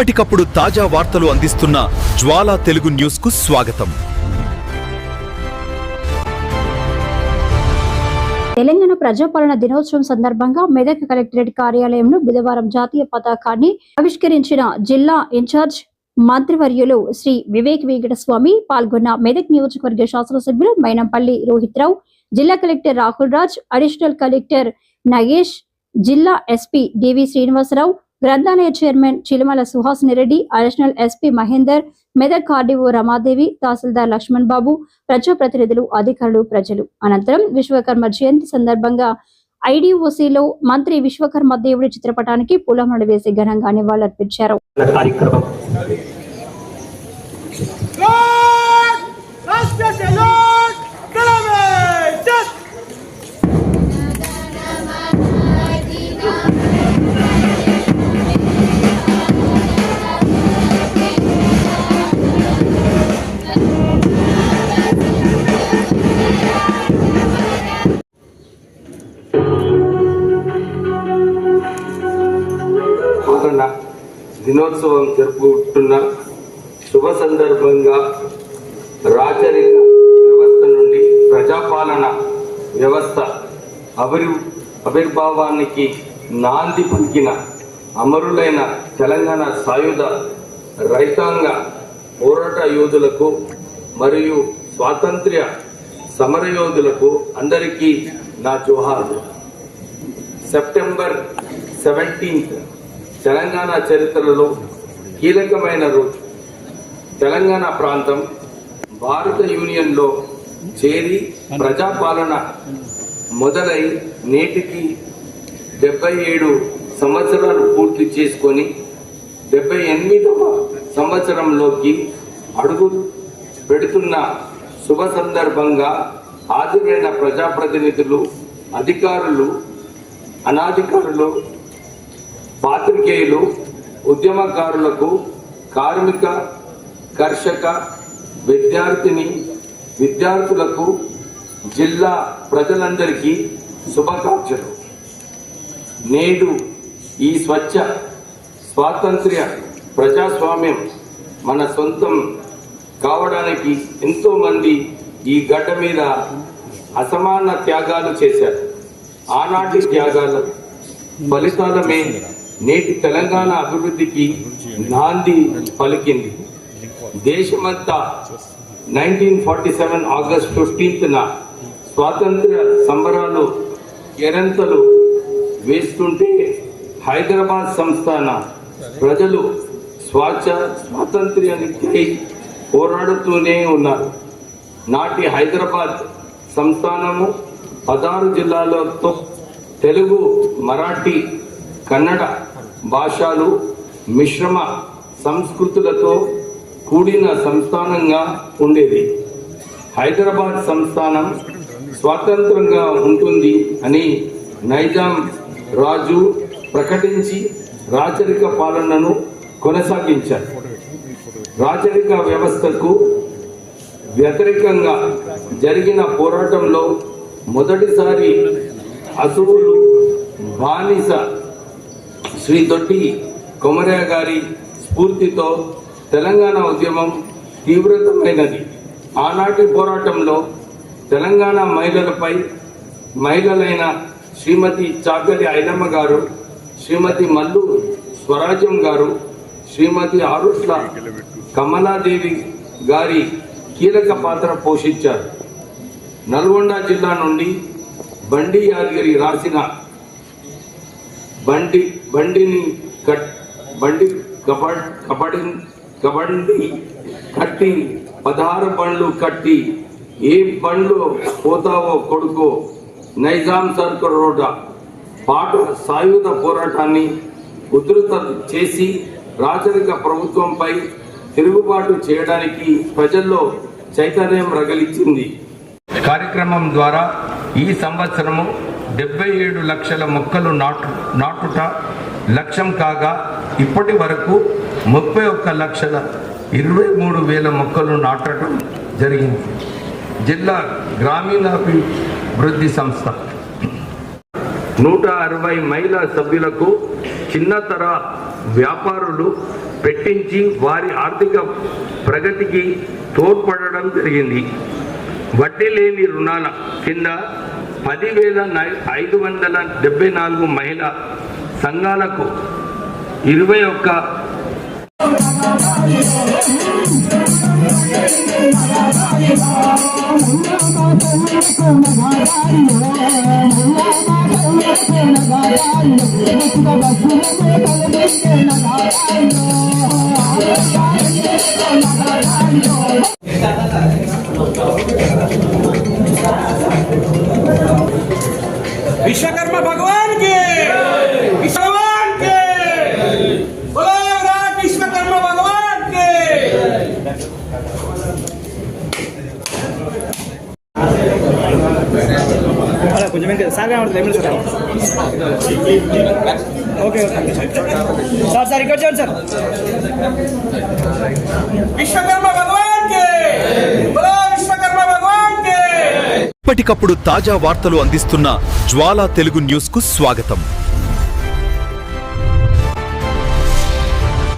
ఎప్పటికప్పుడు తాజా వార్తలు అందిస్తున్న జ్వాలా తెలుగు న్యూస్కు స్వాగతం. తెలంగాణ ప్రజాపాలన దినోత్సవం సందర్భంగా మెదక్ కలెక్టరేట్ కార్యాలయంలో బుధవారం జాతీయ పతాకాన్ని ఆవిష్కరించిన జిల్లా ఇన్ఛార్జ్ మంత్రివర్యులు శ్రీ వివేక్ వెంకటస్వామి పాల్గొన్న మెదక్ నియోజకవర్గ శాసనసభ్యులు మైనంపల్లి రోహిత్ రావు జిల్లా collector Rahul Raj additional collector Nagesh జిల్లా ఎస్పీ డివి శ్రీనివాసరావు గ్రంథాలయ chairman Chilumala Suhasini Reddy additional SP Mahender Medak RDO Ramadevi tahsildar Laxman Babu ప్రజాప్రతినిధులు అధికారులు ప్రజలు. అనంతరం విశ్వకర్మ జయంతి సందర్భంగా ఐడిఓసిలో మంత్రి విశ్వకర్మ దేవుడి చిత్రపటానికి పూలమాల వేసి ఘనంగా నివాళులర్పించారు. దినోత్సవం జరుపుకుంటున్న శుభ సందర్భంగా రాచరిక వ్యవస్థ నుండి ప్రజాపాలన వ్యవస్థ అభిరు ఆవిర్భావానికి నాంది పలికిన అమరులైన తెలంగాణ సాయుధ రైతాంగ పోరాట యోధులకు మరియు స్వాతంత్ర్య సమరయోధులకు అందరికీ నా జోహార్లు. సెప్టెంబర్ సెవెంటీన్త్ తెలంగాణ చరిత్రలో కీలకమైన రోజు. తెలంగాణ ప్రాంతం భారత యూనియన్లో చేరి ప్రజాపాలన మొదలై నేటికి డెబ్బై ఏడు సంవత్సరాలు పూర్తి చేసుకొని డెబ్బై ఎనిమిదవ సంవత్సరంలోకి అడుగు పెడుతున్న శుభ సందర్భంగా హాజరైన ప్రజాప్రతినిధులు అధికారులు అనాధికారులు పాత్రికేయులు ఉద్యమకారులకు కార్మిక కర్షక విద్యార్థిని విద్యార్థులకు జిల్లా ప్రజలందరికీ శుభాకాంక్షలు. నేడు ఈ స్వచ్ఛ స్వాతంత్ర్య ప్రజాస్వామ్యం మన సొంతం కావడానికి ఎంతోమంది ఈ గడ్డ మీద అసమాన త్యాగాలు చేశారు. ఆనాటి త్యాగాల ఫలితాలమే నేటి తెలంగాణ అభివృద్ధికి నాంది పలికింది. దేశమంతా నైన్టీన్ ఫార్టీ సెవెన్ ఆగస్ట్ ఫిఫ్టీన్త్న స్వాతంత్ర్య సంబరాలు ఎరంతలు వేస్తుంటే హైదరాబాద్ సంస్థాన ప్రజలు స్వాచ్ఛ స్వాతంత్ర్యానికి పోరాడుతూనే ఉన్నారు. నాటి హైదరాబాద్ సంస్థానము పదహారు జిల్లాలతో తెలుగు మరాఠీ కన్నడ భాషలు మిశ్రమ సంస్కృతులతో కూడిన సంస్థానంగా ఉండేది. హైదరాబాద్ సంస్థానం స్వాతంత్రంగా ఉంటుంది అని నైజాం రాజు ప్రకటించి రాచరిక పాలనను కొనసాగించారు. రాచరిక వ్యవస్థకు వ్యతిరేకంగా జరిగిన పోరాటంలో మొదటిసారి అసువులు బానిస శ్రీ దొడ్డి కొమరయ్య గారి స్ఫూర్తితో తెలంగాణ ఉద్యమం తీవ్రతమైనది. ఆనాటి పోరాటంలో తెలంగాణ మహిళలపై మహిళలైన శ్రీమతి చాకలి ఐలమ్మ గారు శ్రీమతి మల్లు స్వరాజ్యం గారు శ్రీమతి ఆరుష్ల కమలాదేవి గారి కీలక పాత్ర పోషించారు. నల్గొండ జిల్లా నుండి బండి యాదగిరి రాసిన బండి బండిని కట్ బండి కబడ్ కబడి కబండి కట్టి పదహారు బండ్లు కట్టి ఏ బండ్లు పోతావో కొడుకో నైజాం సర్కల్ రోడ్డ పాట సాయుధ పోరాటాన్ని ఉధృత చేసి రాచరిక ప్రభుత్వంపై తిరుగుబాటు చేయడానికి ప్రజల్లో చైతన్యం రగిలించింది కార్యక్రమం ద్వారా ఈ సంవత్సరము డెబ్బై ఏడు లక్షల మొక్కలు నాటు నాటుట లక్ష్యం కాగా ఇప్పటి వరకు ముప్పై ఒక్క లక్షల ఇరవై మూడు వేల మొక్కలు నాటడం జరిగింది. జిల్లా గ్రామీణాభివృద్ధి సంస్థ. నూట అరవై మహిళా సభ్యులకు చిన్నతర వ్యాపారులు పెట్టించి వారి ఆర్థిక ప్రగతికి తోడ్పడడం జరిగింది. వడ్డీ లేని రుణాల కింద పదివేల ఐదు వందల డెబ్బై నాలుగు మహిళా సంఘాలకు ఇరవై ఒక్క विश्वकर्मा भगवान के विश्व भगवान के बोलो राज विश्वकर्मा भगवान के కొంచెం ఇంకా సార్ కనబడుతుంది MLA sir okay okay sir sir ఇక్కడ చూడండి సార్ विश्वकर्मा भगवान ఇప్పటికప్పుడు తాజా వార్తలు అందిస్తున్న జ్వాలా తెలుగు న్యూస్కు స్వాగతం.